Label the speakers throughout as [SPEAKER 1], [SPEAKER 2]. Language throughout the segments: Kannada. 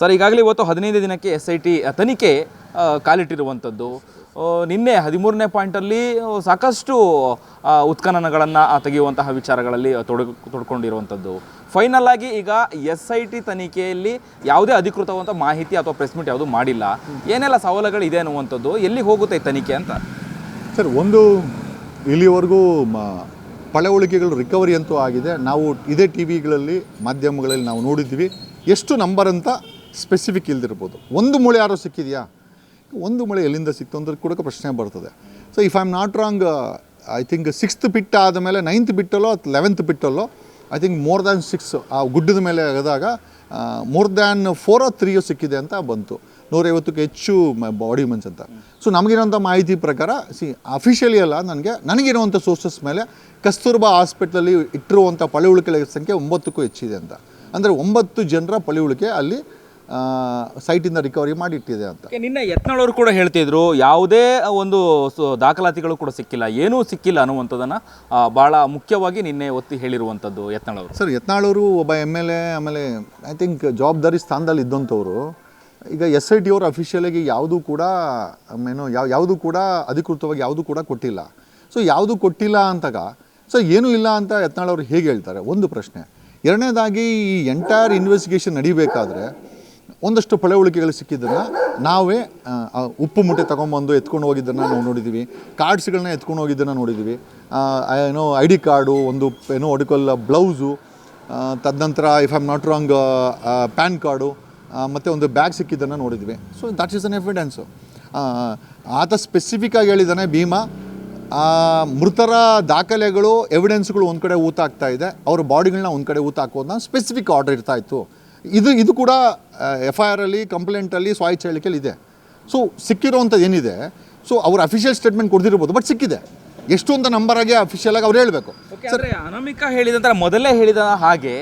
[SPEAKER 1] ಸರ್, ಈಗಾಗಲೇ ಇವತ್ತು ಹದಿನೈದು ದಿನಕ್ಕೆ ಎಸ್ ಐ ಟಿ ತನಿಖೆ ಕಾಲಿಟ್ಟಿರುವಂಥದ್ದು. ನಿನ್ನೆ ಹದಿಮೂರನೇ ಪಾಯಿಂಟಲ್ಲಿ ಸಾಕಷ್ಟು ಉತ್ಖನನಗಳನ್ನು ತೆಗೆಯುವಂತಹ ವಿಚಾರಗಳಲ್ಲಿ ತೊಡಗು, ತೊಡ್ಕೊಂಡಿರುವಂಥದ್ದು. ಫೈನಲ್ ಆಗಿ ಈಗ ಎಸ್ ಐ ಟಿ ತನಿಖೆಯಲ್ಲಿ ಯಾವುದೇ ಅಧಿಕೃತವಂಥ ಮಾಹಿತಿ ಅಥವಾ ಪ್ರೆಸ್ ಮೀಟ್ ಯಾವುದೂ ಮಾಡಿಲ್ಲ. ಏನೆಲ್ಲ ಸವಾಲುಗಳಿದೆ ಅನ್ನುವಂಥದ್ದು ಎಲ್ಲಿ ಹೋಗುತ್ತೆ ಈ ತನಿಖೆ ಅಂತ?
[SPEAKER 2] ಸರ್, ಒಂದು ಇಲ್ಲಿವರೆಗೂ ಪಳೆವಳಿಕೆಗಳು ರಿಕವರಿ ಅಂತೂ ಆಗಿದೆ. ನಾವು ಇದೇ ಟಿ ವಿಗಳಲ್ಲಿ ಮಾಧ್ಯಮಗಳಲ್ಲಿ ನಾವು ನೋಡಿದ್ವಿ ಎಷ್ಟು ನಂಬರ್ ಅಂತ ಸ್ಪೆಸಿಫಿಕ್ ಇಲ್ದಿರ್ಬೋದು. ಒಂದು ಮೂಳೆ ಯಾರೋ ಸಿಕ್ಕಿದೆಯಾ? ಒಂದು ಮೂಳೆ ಎಲ್ಲಿಂದ ಸಿಕ್ತು ಅಂದ್ರೆ ಕೂಡ ಪ್ರಶ್ನೆ ಬರ್ತದೆ. So if I am not wrong I think sixth bit ಆದಮೇಲೆ ನೈನ್ತ್ ಬಿಟ್ಟಲ್ಲೋ ಅಥವಾ eleventh ಬಿಟ್ಟಲ್ಲೋ I think more than six ಆ ಗುಡ್ಡದ ಮೇಲೆ ಆದಾಗ ಮೋರ್ ದ್ಯಾನ್ ಫೋರ್ ಆರ್ ತ್ರೀಯೋ ಸಿಕ್ಕಿದೆ ಅಂತ ಬಂತು. ನೂರೈವತ್ತಕ್ಕೂ ಹೆಚ್ಚು ಬಾಡಿ ಮನ್ಸ್ ಅಂತ. ಸೊ ನಮಗಿರೋಂಥ ಮಾಹಿತಿ ಪ್ರಕಾರ ಸಿ ಅಫಿಷಿಯಲಿ ಅಲ್ಲ, ನನಗೆ, ನನಗಿರುವಂಥ ಸೋರ್ಸಸ್ ಮೇಲೆ ಕಸ್ತೂರ್ಬಾ ಹಾಸ್ಪಿಟ್ಲಲ್ಲಿ ಇಟ್ಟಿರುವಂಥ ಪಳೆಯುಳಿಕೆಗಳ ಸಂಖ್ಯೆ ಒಂಬತ್ತಕ್ಕೂ ಹೆಚ್ಚಿದೆ ಅಂತ. ಅಂದರೆ ಒಂಬತ್ತು ಜನರ ಪಳೆಯುಳಿಕೆ ಅಲ್ಲಿ ಸೈಟಿಂದ ರಿಕವರಿ ಮಾಡಿಟ್ಟಿದೆ ಅಂತ.
[SPEAKER 1] ನಿನ್ನೆ ಯತ್ನಾಳವರು ಕೂಡ ಹೇಳ್ತಿದ್ರು ಯಾವುದೇ ಒಂದು ಸು- ದಾಖಲಾತಿಗಳು ಕೂಡ ಸಿಕ್ಕಿಲ್ಲ. ಏನೂ ಸಿಕ್ಕಿಲ್ಲ ಅನ್ನುವಂಥದ್ದನ್ನು ಭಾಳ ಮುಖ್ಯವಾಗಿ ನಿನ್ನೆ ಒತ್ತಿ ಹೇಳಿರುವಂಥದ್ದು ಯತ್ನಾಳವರು
[SPEAKER 2] ಸರ್ ಯತ್ನಾಳವರು ಒಬ್ಬ ಎಂ ಎಲ್ ಎ ಆಮೇಲೆ ಐ ಥಿಂಕ್ ಜವಾಬ್ದಾರಿ ಸ್ಥಾನದಲ್ಲಿ ಇದ್ದಂಥವ್ರು. ಈಗ ಎಸ್ ಐ ಟಿ ಅವರು ಅಫಿಷಿಯಲಾಗಿ ಯಾವುದೂ ಕೂಡ ಮೇನು ಯಾವ ಯಾವುದೂ ಕೂಡ ಅಧಿಕೃತವಾಗಿ ಯಾವುದೂ ಕೂಡ ಕೊಟ್ಟಿಲ್ಲ. ಸೊ ಯಾವುದೂ ಕೊಟ್ಟಿಲ್ಲ ಅಂತಾಗ ಸೊ ಏನೂ ಇಲ್ಲ ಅಂತ ಯತ್ನಾಳವರು ಹೇಗೆ ಹೇಳ್ತಾರೆ? ಒಂದು ಪ್ರಶ್ನೆ. ಎರಡನೇದಾಗಿ ಈ ಎಂಟೈರ್ ಇನ್ವೆಸ್ಟಿಗೇಷನ್ ನಡಿಬೇಕಾದ್ರೆ ಒಂದಷ್ಟು ಪಳೆಯುಳಿಕೆಗಳು ಸಿಕ್ಕಿದ್ದನ್ನು ನಾವೇ ಉಪ್ಪು ಮುಟ್ಟೆ ತೊಗೊಂಬಂದು ಎತ್ಕೊಂಡು ಹೋಗಿದ್ದನ್ನು ನಾವು ನೋಡಿದ್ದೀವಿ. ಕಾರ್ಡ್ಸ್ಗಳನ್ನ ಎತ್ಕೊಂಡು ಹೋಗಿದ್ದನ್ನು ನೋಡಿದ್ದೀವಿ. ಏನೋ ಐ ಡಿ ಕಾರ್ಡು, ಒಂದು ಏನೋ ಒಡಿಕಲ್ ಬ್ಲೌಸು ತದನಂತರ if I'm not wrong pan card ಮತ್ತು ಒಂದು ಬ್ಯಾಗ್ ಸಿಕ್ಕಿದ್ದನ್ನು ನೋಡಿದ್ವಿ so that is an evidence ಆತ ಸ್ಪೆಸಿಫಿಕ್ಕಾಗಿ ಹೇಳಿದ್ದಾನೆ, ಭೀಮಾ ಮೃತರ ದಾಖಲೆಗಳು ಎವಿಡೆನ್ಸ್ಗಳು ಒಂದು ಕಡೆ ಊತ ಆಗ್ತಾ ಇದೆ. ಅವ್ರ ಬಾಡಿಗಳನ್ನ ಒಂದು ಕಡೆ ಊತ ಹಾಕೋದನ್ನ ಸ್ಪೆಸಿಫಿಕ್ ಆರ್ಡರ್ ಇರ್ತಾ ಇತ್ತು. ಇದು ಇದು ಕೂಡ ಎಫ್ ಐ ಆರಲ್ಲಿ ಕಂಪ್ಲೇಂಟಲ್ಲಿ ಸ್ವಾಯಿಚ್ ಹೇಳಿಕೆಯಲ್ಲಿ ಇದೆ. ಸೊ ಸಿಕ್ಕಿರೋವಂಥದ್ದು ಏನಿದೆ ಸೊ ಅವ್ರ ಅಫಿಷಿಯಲ್ ಸ್ಟೇಟ್ಮೆಂಟ್ ಕೊಡ್ದಿರ್ಬೋದು ಬಟ್ ಸಿಕ್ಕಿದೆ. ಎಷ್ಟು ಅಂತ ನಂಬರ್ ಆಗಿ ಅಫಿಷಿಯಲ್ ಆಗಿ ಅವ್ರು ಹೇಳಬೇಕು.
[SPEAKER 1] ಅಂದರೆ ಅನಾಮಿಕಾ ಹೇಳಿದಂತ, ಮೊದಲೇ ಹೇಳಿದ ಹಾಗೆ,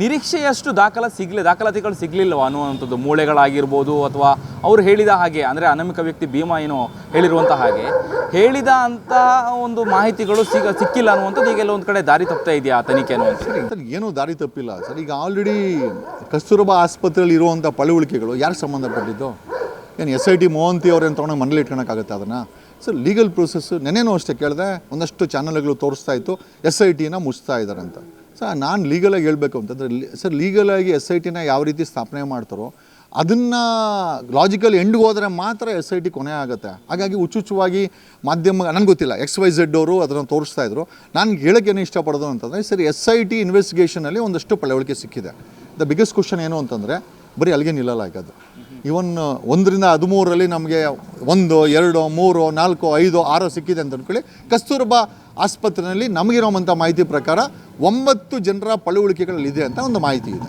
[SPEAKER 1] ನಿರೀಕ್ಷೆಯಷ್ಟು ದಾಖಲ ಸಿಗ್ಲಿ, ದಾಖಲಾತಿಗಳು ಸಿಗ್ಲಿಲ್ವಾ ಅನ್ನುವಂಥದ್ದು, ಮೂಳೆಗಳಾಗಿರ್ಬೋದು ಅಥವಾ ಅವ್ರು ಹೇಳಿದ ಹಾಗೆ, ಅಂದರೆ ಅನಾಮಿಕ ವ್ಯಕ್ತಿ ಭೀಮಾ ಏನು ಹೇಳಿರುವಂಥ ಹಾಗೆ ಹೇಳಿದ ಅಂತ ಒಂದು ಮಾಹಿತಿಗಳು ಸಿಗ ಸಿಕ್ಕಿಲ್ಲ ಅನ್ನುವಂಥದ್ದು ಈಗ ಒಂದು ಕಡೆ ದಾರಿ ತಪ್ತಾ ಇದೆಯಾ ಆ ತನಿಖೆ ಅನ್ನುವಂಥದ್ದು?
[SPEAKER 2] ಸರ್ ಏನೂ ದಾರಿ ತಪ್ಪಿಲ್ಲ. ಸರ್, ಈಗ ಆಲ್ರೆಡಿ ಕಸ್ತೂರಬಾ ಆಸ್ಪತ್ರೆಯಲ್ಲಿ ಇರುವಂಥ ಪಳುವಳಿಕೆಗಳು ಯಾರು ಸಂಬಂಧಪಟ್ಟಿದ್ದು? ಏನು ಎಸ್ ಐ ಟಿ ಮೋಹಂತಿ ಅವ್ರೇನು ತೊಗೊಂಡು ಮನೇಲಿ ಇಟ್ಕೊಳಕ್ಕಾಗುತ್ತೆ ಅದನ್ನು? ಸರ್ ಲೀಗಲ್ ಪ್ರೊಸೆಸ್ಸು ನೆನೇನೂ ಅಷ್ಟೇ ಕೇಳಿದೆ, ಒಂದಷ್ಟು ಚಾನಲ್ಗಳು ತೋರಿಸ್ತಾ ಇತ್ತು, ಎಸ್ ಐ ಟಿನ ಮುಚ್ತಾ ಇದ್ದಾರೆ ಅಂತ. ಸರ್, ನಾನು ಲೀಗಲಾಗಿ ಹೇಳಬೇಕು ಅಂತಂದರೆ ಸರ್ ಲೀಗಲಾಗಿ ಎಸ್ ಐ ಟಿನ ಯಾವ ರೀತಿ ಸ್ಥಾಪನೆ ಮಾಡ್ತಾರೋ ಅದನ್ನು ಲಾಜಿಕಲ್ ಎಂಡ್ಗೆ ಹೋದರೆ ಮಾತ್ರ ಎಸ್ ಐ ಟಿ ಕೊನೆ ಆಗುತ್ತೆ. ಹಾಗಾಗಿ ಹುಚ್ಚುಚ್ಚುವಾಗಿ ಮಾಧ್ಯಮ, ನನಗೆ ಗೊತ್ತಿಲ್ಲ ಎಕ್ಸ್ ವೈ ಝೆಡ್ ಅವರು ಅದನ್ನು ತೋರಿಸ್ತಾ ಇದ್ರು. ನಾನು ಹೇಳೋಕ್ಕೇನು ಇಷ್ಟಪಡೋದು ಅಂತಂದರೆ, ಸರಿ ಎಸ್ ಐ ಟಿ ಇನ್ವೆಸ್ಟಿಗೇಷನಲ್ಲಿ ಒಂದಷ್ಟು ಪಳವಳಿಕೆ ಸಿಕ್ಕಿದೆ. ದ ಬಿಗ್ಗೆಸ್ಟ್ ಕ್ವಶನ್ ಏನು ಅಂತಂದರೆ, ಬರೀ ಅಲ್ಲಿಗೆ ನಿಲ್ಲಲ್ಲ ಈಗ ಅದು ಇವನ್ ಒಂದರಿಂದ ಹದಿಮೂರರಲ್ಲಿ ನಮಗೆ ಒಂದು, ಎರಡು, ಮೂರು, ನಾಲ್ಕು, ಐದು, ಆರು ಸಿಕ್ಕಿದೆ ಅಂತ ಅಂದ್ಕೊಳ್ಳಿ ಕಸ್ತೂರ್ಬಾ ಆಸ್ಪತ್ರೆಯಲ್ಲಿ ನಮಗಿರೋವಂಥ ಮಾಹಿತಿ ಪ್ರಕಾರ ಒಂಬತ್ತು ಜನರ ಪಳವಳಿಕೆಗಳಲ್ಲಿದೆ ಅಂತ ಒಂದು ಮಾಹಿತಿ ಇದೆ.